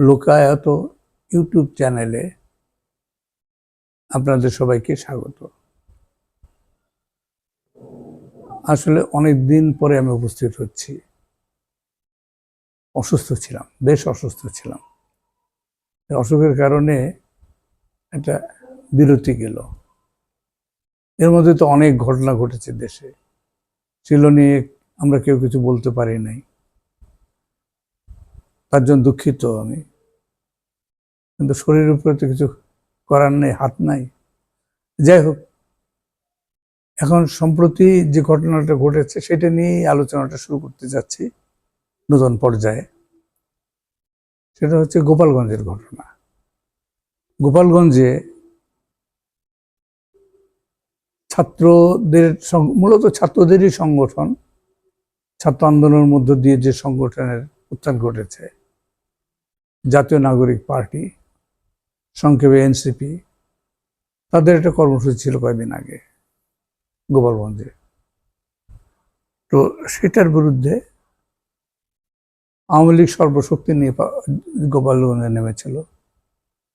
লোকায়ত YouTube চ্যানেলে আপনাদের সবাইকে স্বাগত। আসলে অনেক দিন পরে আমি উপস্থিত হচ্ছি। অসুস্থ ছিলাম, বেশ অসুস্থ ছিলাম। অসুখের কারণে একটা বিরতি গেল। এর মধ্যে তো অনেক ঘটনা ঘটেছে দেশে। ছিল নিয়ে আমরা কেউ কিছু বলতে পারি নাই। তার জন্য দুঃখিত আমি। কিন্তু শরীরের উপরে তো কিছু করার নেই, হাত নাই। যাই হোক, এখন সম্প্রতি যে ঘটনাটা ঘটেছে, সেটা নিয়েই আলোচনাটা শুরু করতে যাচ্ছি নতুন পর্যায়ে। সেটা হচ্ছে গোপালগঞ্জের ঘটনা। গোপালগঞ্জে ছাত্রদের মূলত ছাত্রদেরই সংগঠন, ছাত্র আন্দোলনের মধ্য দিয়ে যে সংগঠনের উত্থান ঘটেছে। জাতীয় নাগরিক পার্টি, সংক্ষেপে এনসিপি, তাদের একটা কর্মসূচি ছিল কয়েকদিন আগে, গোপালগঞ্জে। তো সেটার বিরুদ্ধে আওয়ামী লীগ সর্বশক্তি নিয়ে গোপালগঞ্জে নেমেছিল,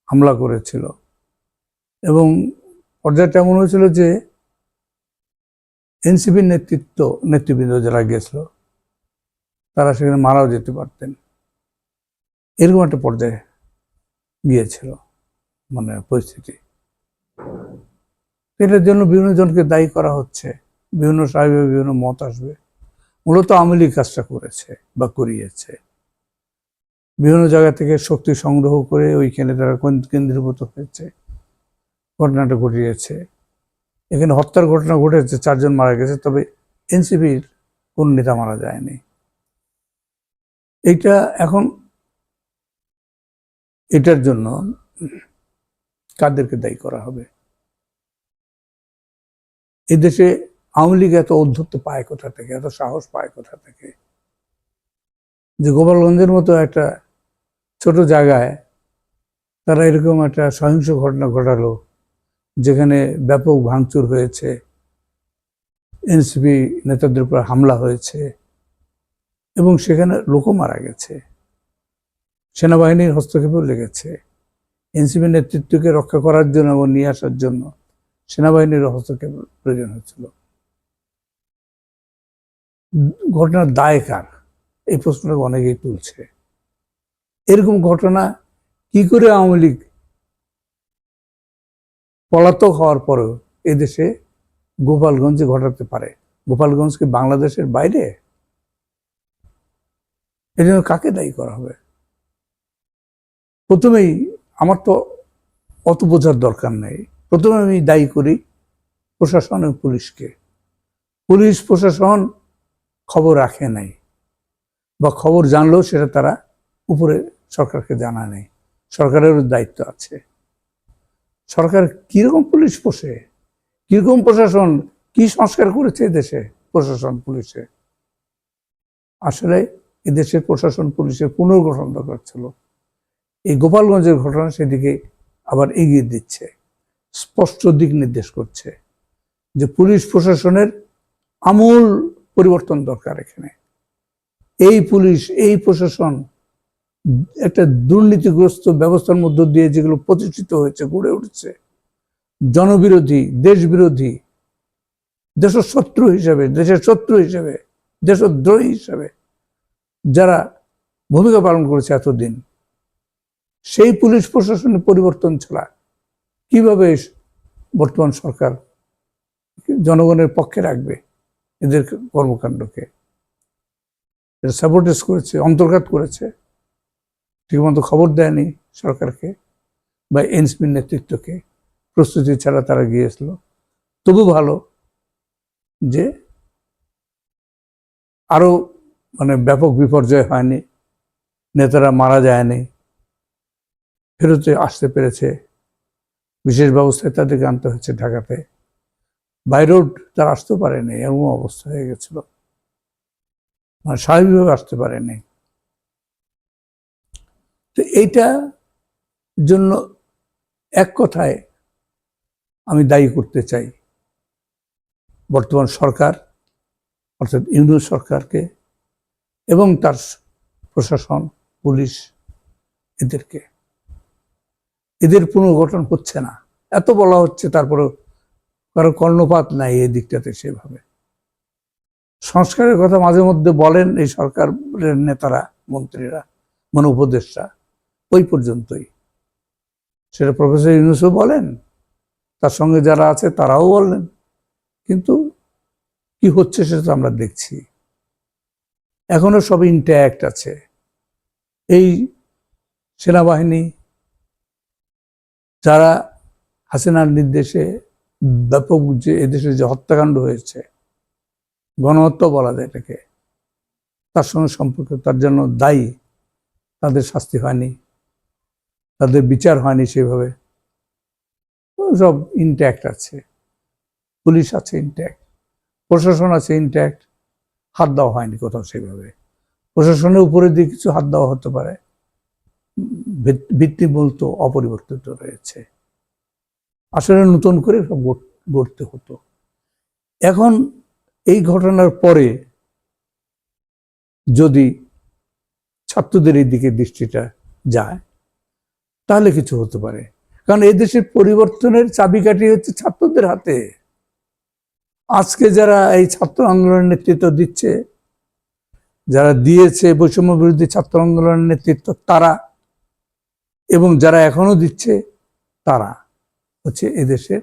হামলা করেছিল এবং পর্যায়টা এমন হয়েছিল যে এনসিপির নেতৃত্ব, নেতৃবৃন্দ যারা গেছিল, তারা সেখানে মারাও যেতে পারতেন। এরকম একটা পর্যায়ে গিয়েছিল মানে পরিস্থিতি। এটার জন্য বিভিন্ন জনকে দায়ী করা হচ্ছে, বিভিন্ন সাহেবের বিভিন্ন মত আসবে। মূলত আওয়ামী কাজটা করেছে বা করিয়েছে। বিভিন্ন জায়গা থেকে শক্তি সংগ্রহ করে ওইখানে তারা কেন্দ্রীভূত হয়েছে, ঘটনাটা ঘটিয়েছে। এখানে হত্যার ঘটনা ঘটেছে, চারজন মারা গেছে, তবে এনসিপির কোন নেতা মারা যায়নি। এইটা এখন এটার জন্য কাদেরকে দায়ী করা হবে? এই দেশে আওয়ামী লীগ এত অধ্যত্ত পায় কোথা থেকে? এত সাহস পায় কোথা থেকে? যে গোপালগঞ্জের মতো একটা ছোট জায়গায় তারা এরকম একটা সহিংস ঘটনা ঘটালো, যেখানে ব্যাপক ভাঙচুর হয়েছে, এনসিপি নেতাদের উপর হামলা হয়েছে, এবং সেখানে লোকও মারা গেছে। সেনাবাহিনীর হস্তক্ষেপও লেগেছে। এনসিপি নেতৃত্বকে রক্ষা করার জন্য এবং নিয়ে আসার জন্য সেনাবাহিনীর হস্তক্ষেপ প্রয়োজন হয়েছিল। ঘটনার দায় কার? এই প্রশ্নটা অনেকেই তুলছে। এরকম ঘটনা কি করে আওয়ামী লীগ পলাতক হওয়ার পরেও এদেশে গোপালগঞ্জে ঘটাতে পারে? গোপালগঞ্জ কি বাংলাদেশের বাইরে? এজন্য কাকে দায়ী করা হবে? প্রথমেই আমার তো অত বোঝার দরকার নেই। প্রথমে আমি দায়ী করি প্রশাসন এবং পুলিশকে। পুলিশ, প্রশাসন খবর রাখে নাই বা খবর জানলেও সেটা তারা উপরে সরকারকে জানা নেই। সরকারেরও দায়িত্ব আছে। সরকার কীরকম পুলিশ পোষে? কীরকম প্রশাসন? কি সংস্কার করেছে দেশে প্রশাসন পুলিশে? আসলে এদেশের প্রশাসন পুলিশের পুনর্গঠন দরকার ছিল। এই গোপালগঞ্জের ঘটনা সেদিকে আবার এগিয়ে দিচ্ছে, স্পষ্ট দিক নির্দেশ করছে যে পুলিশ প্রশাসনের আমূল পরিবর্তন দরকার এখানে। এই পুলিশ, এই প্রশাসন একটা দুর্নীতিগ্রস্ত ব্যবস্থার মধ্য দিয়ে যেগুলো প্রতিষ্ঠিত হয়েছে, গড়ে উঠছে, জনবিরোধী, দেশবিরোধী দেশের শত্রু হিসেবে, দেশের শত্রু হিসেবে, দেশদ্রোহী হিসেবে যারা ভূমিকা পালন করেছে এতদিন সেই পুলিশ প্রশাসনের পরিবর্তন ছাড়া কীভাবে বর্তমান সরকার জনগণের পক্ষে রাখবে এদের কর্মকাণ্ডকে? সাপোর্টেস করেছে, অন্তর্ঘাত করেছে, ঠিকমতো খবর দেয়নি সরকারকে বা এনসিপির নেতৃত্বকে। প্রস্তুতি ছাড়া তারা গিয়েছিল। তবু ভালো যে আরও মানে ব্যাপক বিপর্যয় হয়নি, নেতারা মারা যায়নি ফেরতে আসতে পেরেছে। বিশেষ ব্যবস্থায় তাদেরকে আনতে হয়েছে ঢাকাতে। বাইরেও তারা আসতে পারেনি, এরকম অবস্থা হয়ে গেছিল। মানে স্বাভাবিকভাবে আসতে পারেনি। তো এইটা জন্য এক কথায় আমি দায়ী করতে চাই। বর্তমান সরকার, অর্থাৎ ইউনিয়ন সরকারকে এবং তার প্রশাসন, পুলিশ এদেরকে। এদের পুনর্গঠন হচ্ছে না। এত বলা হচ্ছে তারপরে কারও কর্ণপাত নাই এই দিকটাতে সেভাবে। সংস্কারের কথা মাঝে মধ্যে বলেন এই সরকারের নেতারা, মন্ত্রীরা মানে উপদেষ্টা, ওই পর্যন্তই। সেটা প্রফেসর ইউনুসও বলেন, তার সঙ্গে যারা আছে তারাও বললেন কিন্তু কি হচ্ছে সেটা তো আমরা দেখছি। এখনও সব ইনট্যাক্ট আছে। এই সেনাবাহিনী যারা হাসিনার নির্দেশে ব্যাপক যে এদেশে যে হত্যাকাণ্ড হয়েছে, গণহত্যা বলা যায় এটাকে, তার সঙ্গে সম্পর্ক, তার জন্য দায়ী, তাদের শাস্তি হয়নি, তাদের বিচার হয়নি সেভাবে। সব ইনট্যাক্ট আছে। পুলিশ আছে ইনট্যাক্ট প্রশাসন আছে ইনট্যাক্ট হাত দেওয়া হয়নি কোথাও সেভাবে। প্রশাসনের উপরে দিয়ে কিছু হাত দেওয়া হতে পারে। ভিত্তিমূল তো অপরিবর্তিত রয়েছে। আসলে নতুন করে সব গড়তে হতো। এখন এই ঘটনার পরে যদি ছাত্রদের এই দিকে দৃষ্টিটা যায়, তাহলে কিছু হতে পারে। কারণ দেশের পরিবর্তনের চাবিকাঠি হচ্ছে ছাত্রদের হাতে। আজকে যারা এই ছাত্র আন্দোলনের নেতৃত্ব দিচ্ছে, যারা দিয়েছে বৈষম্য বিরোধী ছাত্র আন্দোলনের নেতৃত্ব, তারা এবং যারা এখনও দিচ্ছে, তারা হচ্ছে এদেশের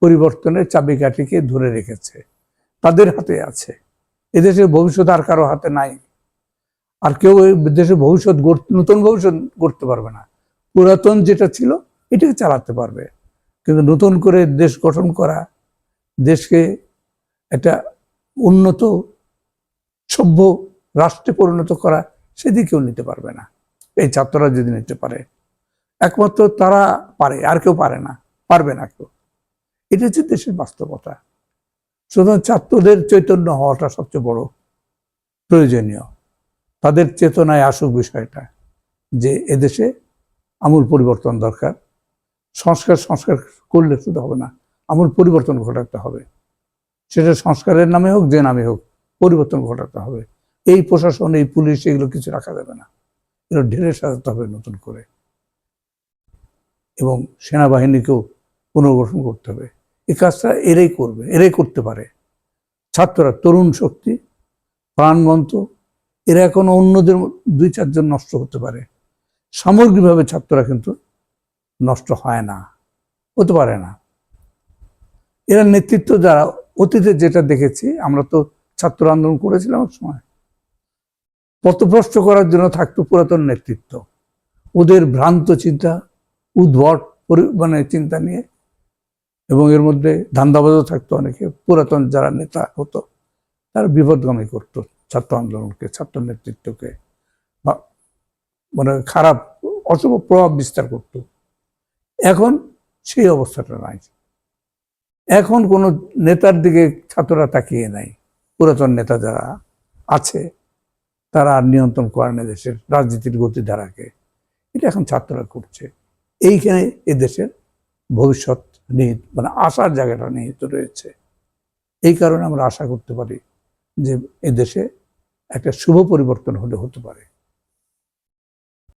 পরিবর্তনের চাবিকাঠিকে ধরে রেখেছে। তাদের হাতে আছে। এদেশের ভবিষ্যৎ আর কারও হাতে নাই। আর কেউ দেশের ভবিষ্যৎ নতুন ভবিষ্যৎ গড়তে পারবে না। পুরাতন যেটা ছিল, এটাকে চালাতে পারবে। কিন্তু নতুন করে দেশ গঠন করা, দেশকে একটা উন্নত, সভ্য রাষ্ট্রে পরিণত করা, সেদিকেও নিতে পারবে না। এই ছাত্ররা যদি নিতে পারে। একমাত্র তারা পারে, আর কেউ পারে না, পারবে না কেউ। এটা হচ্ছে দেশের বাস্তবতা। সুতরাং ছাত্রদের চৈতন্য হওয়াটা সবচেয়ে বড় প্রয়োজনীয়। তাদের চেতনায় আসুক বিষয়টা যে এদেশে আমূল পরিবর্তন দরকার। সংস্কার সংস্কার করলে শুধু হবে না, আমূল পরিবর্তন ঘটাতে হবে। সেটা সংস্কারের নামে হোক, যে নামে হোক, পরিবর্তন ঘটাতে হবে। এই প্রশাসন, এই পুলিশ, এগুলো কিছু রাখা যাবে না। এগুলো ঢেলে সাজাতে হবে নতুন করে। এবং সেনাবাহিনীকেও পুনর্গঠন করতে হবে। এই কাজটা এরাই করবে, এরাই করতে পারে। ছাত্ররা তরুণ শক্তি, প্রাণবন্ত, এরা এখন অন্যদের দুই চারজন নষ্ট হতে পারে। সামগ্রিকভাবে ছাত্ররা কিন্তু নষ্ট হয় না, হতে পারে না। এরা নেতৃত্ব যারা অতীতে যেটা দেখেছি, আমরা তো ছাত্র আন্দোলন করেছিলাম এক সময়। পথভ্রষ্ট করার জন্য থাকতো পুরাতন নেতৃত্ব। ওদের ভ্রান্ত চিন্তা উদ্ভট মানে চিন্তা নিয়ে। এবং এর মধ্যে ধান্দাবাজও থাকতো অনেকে, পুরাতন যারা নেতা হতো, তারা বিপদগামী করতো ছাত্র আন্দোলনকে, ছাত্র নেতৃত্বকে। বা মানে খারাপ, অশুভ প্রভাব বিস্তার করত। এখন সেই অবস্থাটা নাই। এখন কোনো নেতার দিকে ছাত্ররা তাকিয়ে নাই। পুরাতন নেতা যারা আছে, তারা আর নিয়ন্ত্রণ করে না দেশের রাজনীতির গতিধারাকে। এটা এখন ছাত্ররা করছে। এইখানে এদেশের ভবিষ্যৎ নিহিত মানে আশার জায়গাটা নিহিত রয়েছে। এই কারণে আমরা আশা করতে পারি যে এদেশে একটা শুভ পরিবর্তন হলে হতে পারে।